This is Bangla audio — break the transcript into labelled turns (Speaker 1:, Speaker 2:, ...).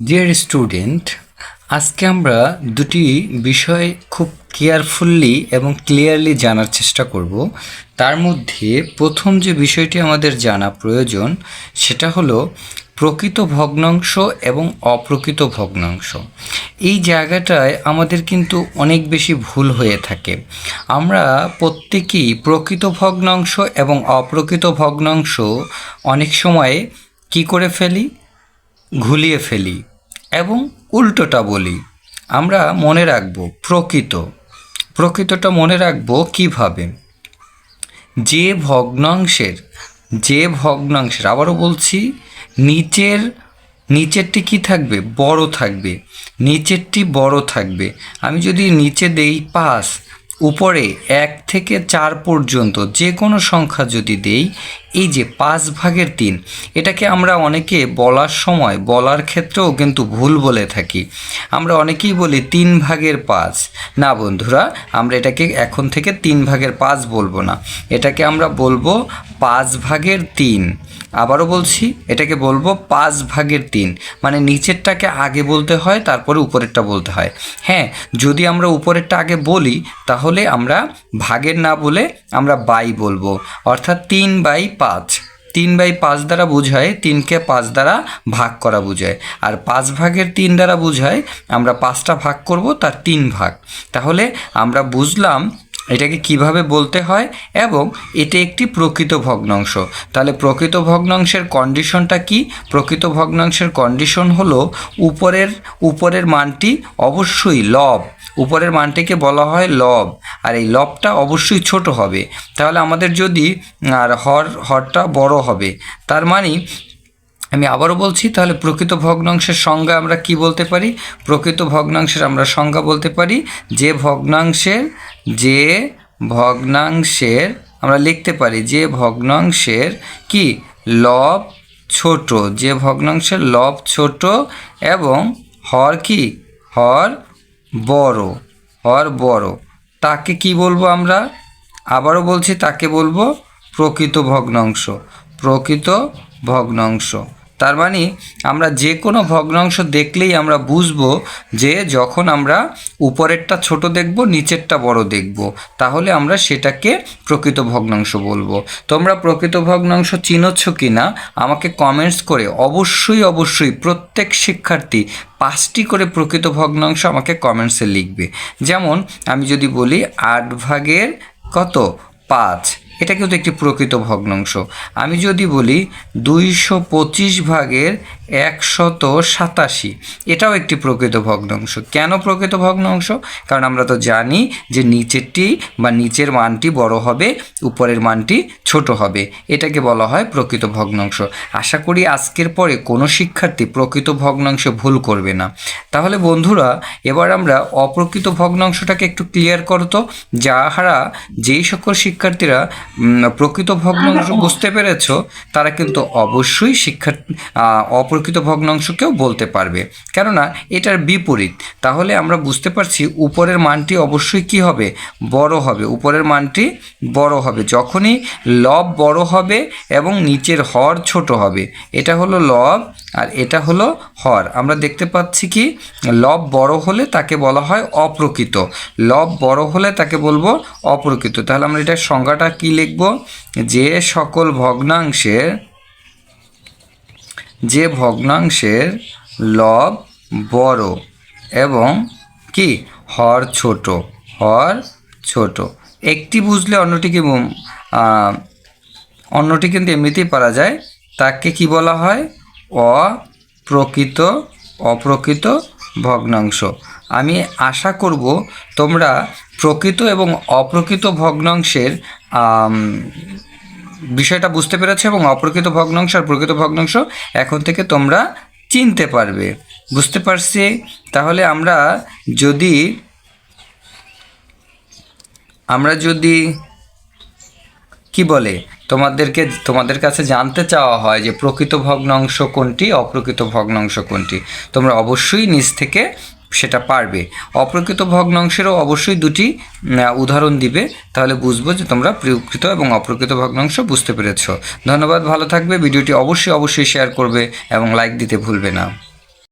Speaker 1: ডিয়ার স্টুডেন্ট আজকে আমরা দুটি বিষয় খুব কেয়ারফুললি এবং ক্লিয়ারলি জানার চেষ্টা করব। তার মধ্যে প্রথম যে বিষয়টি আমাদের জানা প্রয়োজন, সেটা হলো প্রকৃত ভগ্নাংশ এবং অপ্রকৃত ভগ্নাংশ। এই জায়গাটায় আমাদের কিন্তু অনেক বেশি ভুল হয়ে থাকে। আমরা প্রত্যেকেই প্রকৃত ভগ্নাংশ এবং অপ্রকৃত ভগ্নাংশ অনেক সময় কি করে ফেলি? ঘুলিয়ে ফেলি এবং উল্টোটা বলি। আমরা মনে রাখব প্রকৃত। প্রকৃতটা মনে রাখব কীভাবে? যে ভগ্নাংশের যে ভগ্নাংশের, আবারও বলছি, নিচের, নিচেরটি কি থাকবে? বড় থাকবে। নিচেরটি বড় থাকবে। আমি যদি নিচে দেই পাঁচ, উপরে এক থেকে চার পর্যন্ত, যে কোনো সংখ্যা যদি দেই এই যে পাঁচ ভাগের তিন, এটাকে আমরা অনেকে বলার সময়, বলার ক্ষেত্রেও কিন্তু ভুল বলে থাকি। আমরা অনেকেই বলি তিন ভাগের পাঁচ। না বন্ধুরা, আমরা এটাকে এখন থেকে তিন ভাগের পাঁচ বলব না। এটাকে আমরা বলব পাঁচ ভাগের তিন। আবারও বলছি, এটাকে বলব পাঁচ ভাগের তিন। মানে নিচেরটাকে আগে বলতে হয়, তারপরে উপরেরটা বলতে হয়। হ্যাঁ যদি আমরা উপরেরটা আগে বলি, তাহলে আমরা ভাগের না বলে আমরা বাই বলব। অর্থাৎ তিন বাই পাঁচ। তিন বাই পাঁচ দ্বারা বোঝায়, তিনকে পাঁচ দ্বারা ভাগ করা বোঝায়। আর পাঁচ ভাগের তিন দ্বারা বোঝায়, আমরা পাঁচটা ভাগ করব, তার তিন ভাগ। তাহলে আমরা বুঝলাম এটাকে কীভাবে বলতে হয়, এবং এটা একটি প্রকৃত ভগ্নাংশ। তাহলে প্রকৃত ভগ্নাংশের কন্ডিশনটা কি? প্রকৃত ভগ্নাংশের কন্ডিশন হলো উপরের উপরের মানটি অবশ্যই লব। উপরের মানটিকে বলা হয় লব। আর এই লবটা অবশ্যই ছোট হবে। তাহলে আমাদের যদি, আর হর, হরটা বড় হবে। তার মানে আমি আবারও বলছি, তাহলে প্রকৃত ভগ্নাংশের সংজ্ঞা আমরা কি বলতে পারি? প্রকৃত ভগ্নাংশের আমরা সংজ্ঞা বলতে পারি, যে ভগ্নাংশের যে ভগ্নাংশের, আমরা লিখতে পারি, যে ভগ্নাংশের কি? লব ছোট। যে ভগ্নাংশের লব ছোট এবং হর কি? হর বড়, হর বড়। তাকে কি বলব আমরা? আবারও বলছি, তাকে বলব প্রকৃত ভগ্নাংশ প্রকৃত ভগ্নাংশ। তার মানে আমরা যে কোনো ভগ্নাংশ দেখলেই আমরা বুঝব যে যখন আমরা উপরেরটা ছোট দেখব, নিচেরটা বড় দেখব। তাহলে আমরা সেটাকে প্রকৃত ভগ্নাংশ বলব। তোমরা প্রকৃত ভগ্নাংশ চিনোচ্ছ কি না আমাকে কমেন্টস করে অবশ্যই অবশ্যই প্রত্যেক শিক্ষার্থী পাঁচটি করে প্রকৃত ভগ্নাংশ আমাকে কমেন্টসে লিখবে। যেমন, আমি যদি বলি আট ভাগের কত? পাঁচ। এটা কিন্তু একটি প্রকৃত ভগ্নাংশ। আমি যদি বলি দুইশো পঁচিশ ভাগের একশত সাতাশি, এটাও একটি প্রকৃত ভগ্নাংশ। কেন প্রকৃত ভগ্নাংশ? কারণ আমরা তো জানি যে নিচেরটি বা নিচের মানটি বড় হবে, উপরের মানটি ছোট হবে। এটাকে বলা হয় প্রকৃত ভগ্নাংশ। আশা করি আজকের পরে কোনো শিক্ষার্থী প্রকৃত ভগ্নাংশে ভুল করবে না। তাহলে বন্ধুরা, এবার আমরা অপ্রকৃত ভগ্নাংশটাকে একটু ক্লিয়ার করতো যাহারা যেই সকল শিক্ষার্থীরা প্রকৃত ভগ্নাংশ বুঝতে পেরেছ? তারা কিন্তু অবশ্যই শিক্ষা অপ্রকৃত ভগ্নাংশকেও বলতে পারবে। কেননা এটার বিপরীত। তাহলে আমরা বুঝতে পারছি উপরের মানটি অবশ্যই কি হবে? বড় হবে। উপরের মানটি বড় হবে। যখনই লব বড় হবে এবং নিচের হর ছোট হবে। এটা হলো লব আর এটা হলো হর। আমরা দেখতে পাচ্ছি কি, লব বড় হলে তাকে বলা হয় অপ্রকৃত। লব বড় হলে তাকে বলব অপ্রকৃত। তাহলে আমরা এটার সংজ্ঞাটা কি লিখব? যে সকল ভগ্নাংশের, যে ভগ্নাংশের লব বড় এবং কি, হর ছোট হর ছোট। একটি বুঝলে অন্যটিকে অন্যটি কিন্তু এমনিতেই পারা যায়। তাকে কি বলা হয়? অপ্রকৃত অপ্রকৃত ভগ্নাংশ। আমি আশা করব তোমরা প্রকৃত এবং অপ্রকৃত ভগ্নাংশের বিষয়টা বুঝতে পেরেছ এবং অপ্রকৃত ভগ্নাংশ আর প্রকৃত ভগ্নাংশ এখন থেকে তোমরা চিনতে পারবে। বুঝতে পারছি? তাহলে আমরা যদি আমরা যদি কি বলে? তোমাদেরকে, তোমাদের কাছে জানতে চাওয়া হয় যে প্রকৃত ভগ্নাংশ কোনটি, অপ্রকৃত ভগ্নাংশ কোনটি। তোমরা অবশ্যই নিজ থেকে সেটা পারবে। অপ্রকৃত ভগ্নাংশেরও অবশ্যই দুটি উদাহরণ দিবে। তাহলে বুঝব যে তোমরা প্রকৃত এবং অপ্রকৃত ভগ্নাংশ বুঝতে পেরেছ। ধন্যবাদ, ভালো থাকবে। ভিডিওটি অবশ্যই অবশ্যই শেয়ার করবে এবং লাইক দিতে ভুলবে না।